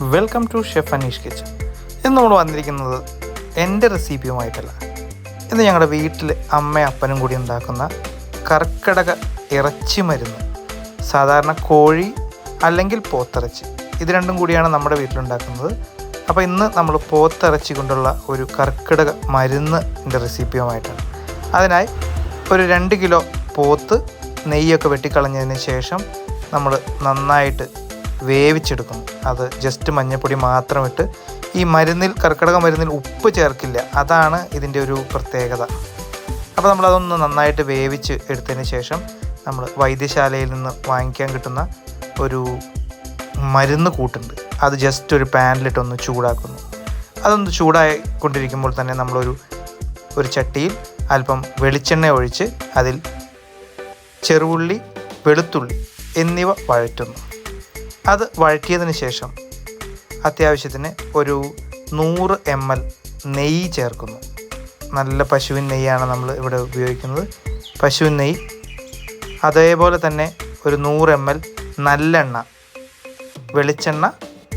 Welcome to chef Aneesh kitchen. ഇന്ന് നമ്മൾ വന്നിരിക്കുന്നത് എന്റെ റെസിപ്പിയുമായിട്ടല്ല. ഇന്ന് ഞങ്ങളുടെ വീട്ടിൽ അമ്മയും അപ്പനും കൂടി ഉണ്ടാക്കുന്ന കർക്കിടക ഇറച്ചി മരുന്ന് സാധാരണ കോഴി അല്ലെങ്കിൽ പോത്തിറച്ചി. ഇത് രണ്ടും കൂടിയാണ് നമ്മുടെ വീട്ടിലുണ്ടാക്കുന്നത്. അപ്പോൾ ഇന്ന് നമ്മൾ പോത്തിറച്ചി കൊണ്ടുള്ള ഒരു കർക്കിടക മരുന്നിന്റെ റെസിപ്പിയുമായിട്ടാണ്. അതിനായി ഒരു രണ്ട് കിലോ പോത്ത് നെയ്യൊക്കെ വെട്ടിക്കളഞ്ഞതിന് ശേഷം നമ്മൾ നന്നായിട്ട് വേവിച്ചെടുക്കുന്നു അത് ജസ്റ്റ് മഞ്ഞൾപ്പൊടി മാത്രം ഇട്ട് ഈ മരുന്നിൽ കർക്കിടക മരുന്നിൽ ഉപ്പ് ചേർക്കില്ല. അതാണ് ഇതിന്റെ ഒരു പ്രത്യേകത. അപ്പോൾ നമ്മളതൊന്ന് നന്നായിട്ട് വേവിച്ച് എടുത്തതിന് ശേഷം നമ്മൾ വൈദ്യശാലയിൽ നിന്ന് വാങ്ങിക്കാൻ കിട്ടുന്ന ഒരു മരുന്ന് കൂട്ടുണ്ട്. അത് ജസ്റ്റ് ഒരു പാനിലിട്ടൊന്ന് ചൂടാക്കുന്നു. അതൊന്ന് ചൂടായിക്കൊണ്ടിരിക്കുമ്പോൾ തന്നെ നമ്മളൊരു ഒരു ചട്ടിയിൽ അല്പം വെളിച്ചെണ്ണ ഒഴിച്ച് അതിൽ ചെറുള്ളി വെളുത്തുള്ളി എന്നിവ വഴറ്റുന്നു. അത് വഴറ്റിയതിന് ശേഷം അത്യാവശ്യത്തിന് ഒരു നൂറ് എം എൽ നെയ്യ് ചേർക്കുന്നു. നല്ല പശുവിൻ നെയ്യാണ് നമ്മൾ ഇവിടെ ഉപയോഗിക്കുന്നത്. പശുവിൻ നെയ്യ്. അതേപോലെ തന്നെ ഒരു നൂറ് എം എൽ നല്ലെണ്ണ. വെളിച്ചെണ്ണ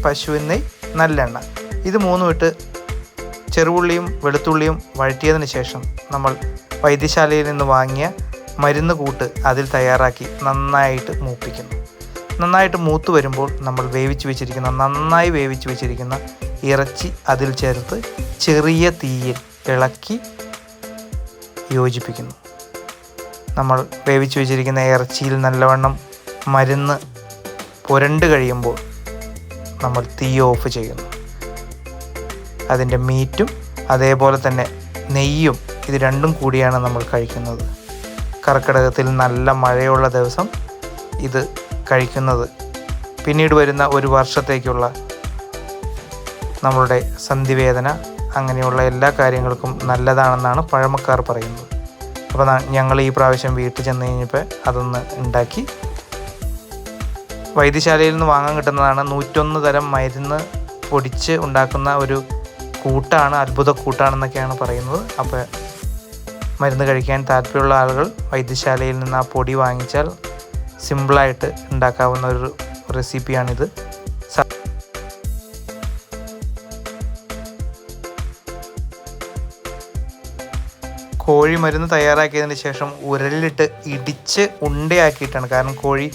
പശുവിൻ നെയ്യ് നല്ലെണ്ണ. ഇത് മൂന്നും ഇട്ട് ചെറുപുള്ളിയും വെളുത്തുള്ളിയും വഴറ്റിയതിന് ശേഷം നമ്മൾ വൈദ്യശാലയിൽ നിന്ന് വാങ്ങിയ മരുന്ന് കൂട്ട് അതിൽ തയ്യാറാക്കി നന്നായിട്ട് മൂപ്പിക്കുന്നു. നന്നായിട്ട് മൂത്ത് വരുമ്പോൾ നമ്മൾ വേവിച്ച് വെച്ചിരിക്കുന്ന നന്നായി വേവിച്ച് വെച്ചിരിക്കുന്ന ഇറച്ചി അതിൽ ചേർത്ത് ചെറിയ തീയിൽ ഇളക്കി യോജിപ്പിക്കുന്നു. നമ്മൾ വേവിച്ച് വെച്ചിരിക്കുന്ന ഇറച്ചിയിൽ നല്ലവണ്ണം മരുന്ന് പുരണ്ട് കഴിയുമ്പോൾ നമ്മൾ തീ ഓഫ് ചെയ്യുന്നു. അതിന്റെ മീറ്റും അതേപോലെ തന്നെ നെയ്യും ഇത് രണ്ടും കൂടിയാണ് നമ്മൾ കഴിക്കുന്നത്. കർക്കിടകത്തിൽ നല്ല മഴയുള്ള ദിവസം ഇത് കഴിക്കുന്നത്. പിന്നീട് വരുന്ന ഒരു വർഷത്തേക്കുള്ള നമ്മളുടെ സന്ധിവേദന അങ്ങനെയുള്ള എല്ലാ കാര്യങ്ങൾക്കും നല്ലതാണെന്നാണ് പഴമക്കാർ പറയുന്നത്. അപ്പോൾ ഞങ്ങൾ ഈ പ്രാവശ്യം വീട്ടിൽ ചെന്ന് കഴിഞ്ഞപ്പോൾ അതൊന്ന് ഉണ്ടാക്കി. വൈദ്യശാലയിൽ നിന്ന് വാങ്ങാൻ കിട്ടുന്നതാണ് നൂറ്റൊന്ന് തരം മരുന്ന് പൊടിച്ച് ഉണ്ടാക്കുന്ന ഒരു കൂട്ടാണ് അത്ഭുത കൂട്ടാണെന്നൊക്കെയാണ് പറയുന്നത്. അപ്പോൾ മരുന്ന് കഴിക്കാൻ താല്പര്യമുള്ള ആളുകൾ വൈദ്യശാലയിൽ നിന്ന് ആ പൊടി വാങ്ങിച്ചാൽ സിമ്പിളായിട്ട് ഉണ്ടാക്കാവുന്ന ഒരു റെസിപ്പിയാണിത്. കോഴി മരുന്ന് തയ്യാറാക്കിയതിന് ശേഷം ഉരലിലിട്ട് ഇടിച്ച് ഉണ്ടയാക്കിയിട്ടാണ്. കാരണം കോഴി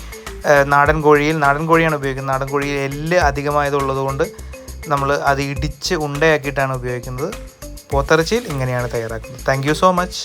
നാടൻ കോഴിയിൽ നാടൻ കോഴിയാണ് ഉപയോഗിക്കുന്നത്. നാടൻ കോഴിയിൽ എല്ല് അധികമായതുള്ളതുകൊണ്ട് നമ്മൾ അത് ഇടിച്ച് ഉണ്ടയാക്കിയിട്ടാണ് ഉപയോഗിക്കുന്നത്. പോത്തിറച്ചിയിൽ ഇങ്ങനെയാണ് തയ്യാറാക്കുന്നത്. Thank so much